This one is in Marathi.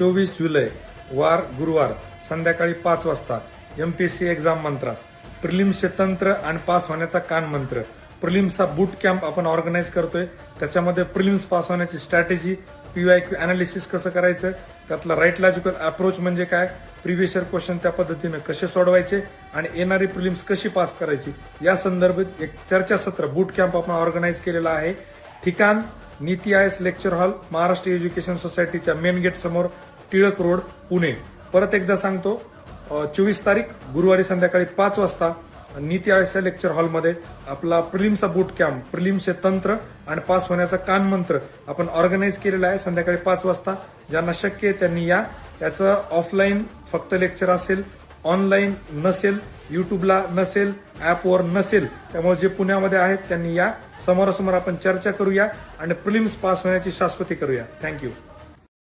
चोवीस जुलै वार गुरुवार संध्याकाळी पाच वाजता M P S C exam मंत्रा प्रिलिम्सचे तंत्र आणि पास होण्याचा कान मंत्र. प्रिलिम्सचा बूट कॅम्प आपण ऑर्गनाईज करतोय. त्याच्यामध्ये प्रिलिम्स पास होण्याची strategy P Y Q analysis कसं करायचं त्यातला राईट लॉजिकल अप्रोच म्हणजे काय प्रिव्हियस इयर क्वेश्चन त्या पद्धतीनं कसे सोडवायचे आणि येणारी प्रिलिम्स कशी पास करायची या संदर्भात एक चर्चासत्र बूट कॅम्प आपण ऑर्गनाईज केलेला आहे. ठिकाण नीती eyes lecture hall Maharashtra education सोसायटीच्या मेन गेट समोर टिळक रोड पुणे. परत एकदा सांगतो चोवीस तारीख गुरुवारी संध्याकाळी पाच वाजता नीती आयोगच्या लेक्चर हॉलमध्ये आपला प्रिलिमचा बूट कॅम्प प्रिलिमचे तंत्र आणि पास होण्याचा कान मंत्र आपण ऑर्गनाईज केलेला आहे. संध्याकाळी पाच वाजता. ज्यांना शक्य आहे त्यांनी या. त्याचं ऑफलाईन फक्त लेक्चर असेल ऑनलाईन नसेल युट्यूबला नसेल ऍपवर नसेल त्यामुळे जे पुण्यामध्ये आहेत त्यांनी या. समोरासमोर आपण चर्चा करूया आणि प्रिलिम्स पास होण्याची शाश्वती करूया. थँक्यू